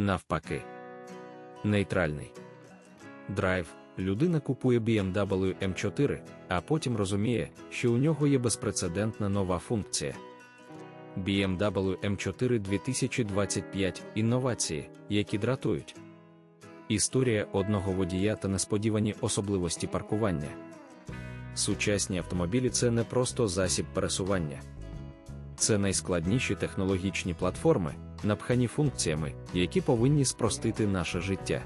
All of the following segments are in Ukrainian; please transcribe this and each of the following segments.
навпаки. Нейтральний. Драйв. Людина купує BMW M4, а потім розуміє, що у нього є безпрецедентна нова функція. BMW M4 2025 інновації, які дратують. Історія одного водія та несподівані особливості паркування. Сучасні автомобілі це не просто засіб пересування. Це найскладніші технологічні платформи, напхані функціями, які повинні спростити наше життя.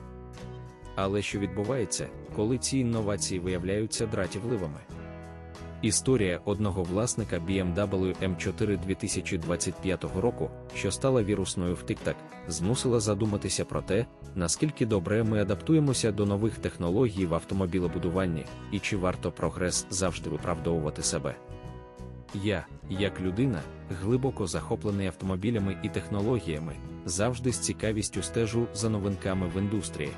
Але що відбувається, коли ці інновації виявляються дратівливими? Історія одного власника BMW M4 2025 року, що стала вірусною в TikTok, змусила задуматися про те, наскільки добре ми адаптуємося до нових технологій в автомобілебудуванні і чи варто прогрес завжди виправдовувати себе. Я, як людина, глибоко захоплений автомобілями і технологіями, завжди з цікавістю стежу за новинками в індустрії.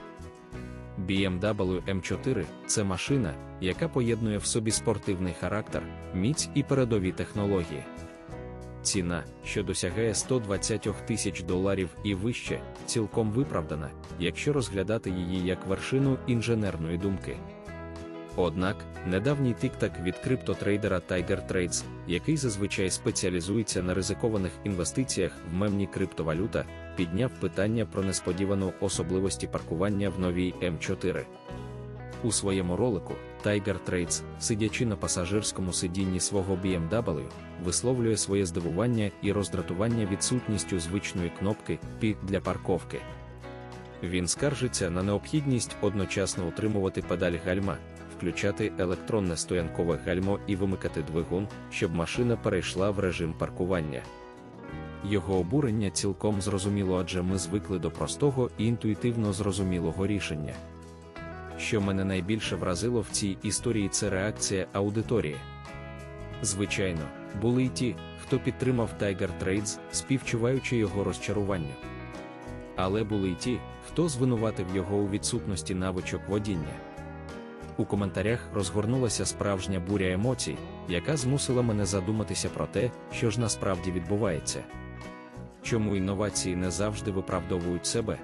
BMW M4 це машина, яка поєднує в собі спортивний характер, міць і передові технології. Ціна, що досягає 120 тисяч доларів і вище, цілком виправдана, якщо розглядати її як вершину інженерної думки. Однак, недавній тик-так від криптотрейдера Tiger Trades, який зазвичай спеціалізується на ризикованих інвестиціях в мемні криптовалюта, підняв питання про несподівану особливості паркування в новій М4. У своєму ролику Tiger Trades, сидячи на пасажирському сидінні свого BMW, висловлює своє здивування і роздратування відсутністю звичної кнопки P для парковки. Він скаржиться на необхідність одночасно утримувати педаль гальма, включати електронне стоянкове гальмо і вимикати двигун, щоб машина перейшла в режим паркування. Його обурення цілком зрозуміло, адже ми звикли до простого і інтуїтивно зрозумілого рішення. Що мене найбільше вразило в цій історії, це реакція аудиторії. Звичайно, були й ті, хто підтримав Tiger Trades, співчуваючи його розчаруванню. Але були й ті, хто звинуватив його у відсутності навичок водіння. У коментарях розгорнулася справжня буря емоцій, яка змусила мене задуматися про те, що ж насправді відбувається. Чому інновації не завжди виправдовують себе?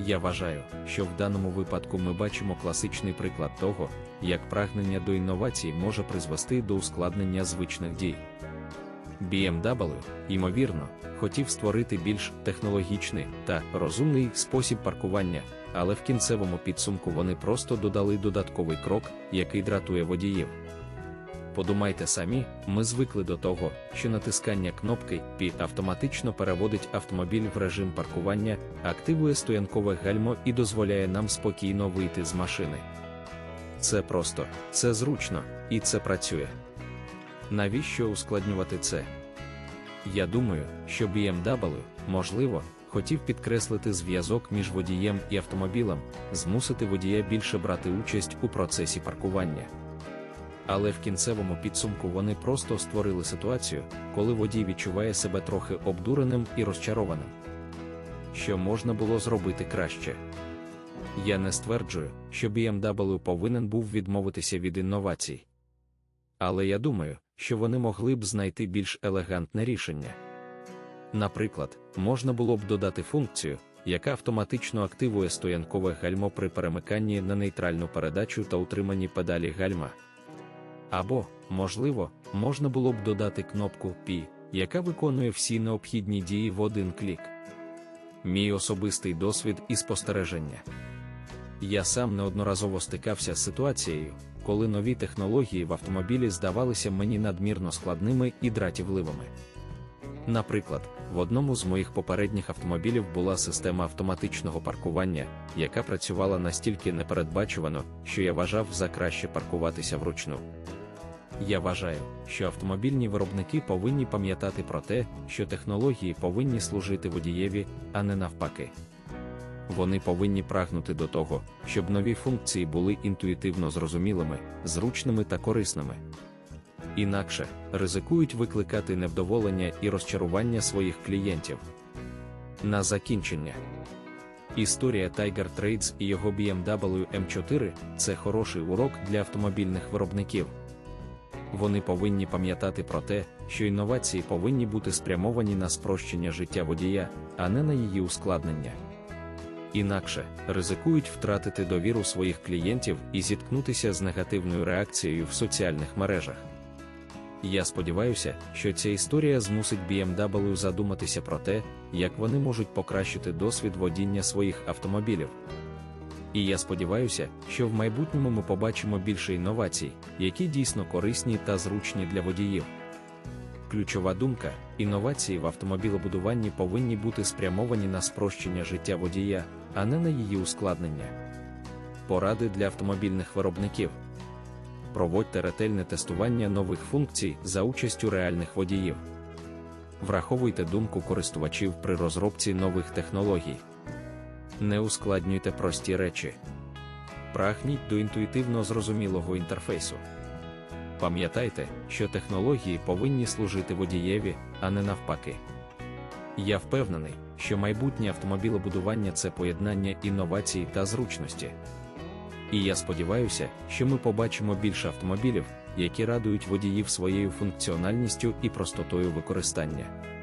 Я вважаю, що в даному випадку ми бачимо класичний приклад того, як прагнення до інновацій може призвести до ускладнення звичних дій. BMW, ймовірно, хотів створити більш технологічний та розумний спосіб паркування, але в кінцевому підсумку вони просто додали додатковий крок, який дратує водіїв. Подумайте самі, ми звикли до того, що натискання кнопки P автоматично переводить автомобіль в режим паркування, активує стоянкове гальмо і дозволяє нам спокійно вийти з машини. Це просто, це зручно, і це працює. Навіщо ускладнювати це? Я думаю, що BMW, можливо, хотів підкреслити зв'язок між водієм і автомобілем, змусити водія більше брати участь у процесі паркування. Але в кінцевому підсумку вони просто створили ситуацію, коли водій відчуває себе трохи обдуреним і розчарованим. Що можна було зробити краще? Я не стверджую, що BMW повинен був відмовитися від інновацій. Але я думаю, що вони могли б знайти більш елегантне рішення. Наприклад, можна було б додати функцію, яка автоматично активує стоянкове гальмо при перемиканні на нейтральну передачу та утриманні педалі гальма. Або, можливо, можна було б додати кнопку P, яка виконує всі необхідні дії в один клік. Мій особистий досвід і спостереження. Я сам неодноразово стикався з ситуацією, коли нові технології в автомобілі здавалися мені надмірно складними і дратівливими. Наприклад, в одному з моїх попередніх автомобілів була система автоматичного паркування, яка працювала настільки непередбачувано, що я вважав за краще паркуватися вручну. Я вважаю, що автомобільні виробники повинні пам'ятати про те, що технології повинні служити водієві, а не навпаки. Вони повинні прагнути до того, щоб нові функції були інтуїтивно зрозумілими, зручними та корисними. Інакше ризикують викликати невдоволення і розчарування своїх клієнтів. На закінчення. Історія Tiger Trades і його BMW M4 це хороший урок для автомобільних виробників. Вони повинні пам'ятати про те, що інновації повинні бути спрямовані на спрощення життя водія, а не на її ускладнення. Інакше ризикують втратити довіру своїх клієнтів і зіткнутися з негативною реакцією в соціальних мережах. Я сподіваюся, що ця історія змусить BMW задуматися про те, як вони можуть покращити досвід водіння своїх автомобілів. І я сподіваюся, що в майбутньому ми побачимо більше інновацій, які дійсно корисні та зручні для водіїв. Ключова думка: інновації в автомобілебудуванні повинні бути спрямовані на спрощення життя водія, а не на її ускладнення. Поради для автомобільних виробників. Проводьте ретельне тестування нових функцій за участю реальних водіїв. Враховуйте думку користувачів при розробці нових технологій. Не ускладнюйте прості речі. Прагніть до інтуїтивно зрозумілого інтерфейсу. Пам'ятайте, що технології повинні служити водієві, а не навпаки. Я впевнений, що майбутнє автомобілебудування це поєднання інновацій та зручності. І я сподіваюся, що ми побачимо більше автомобілів, які радують водіїв своєю функціональністю і простотою використання.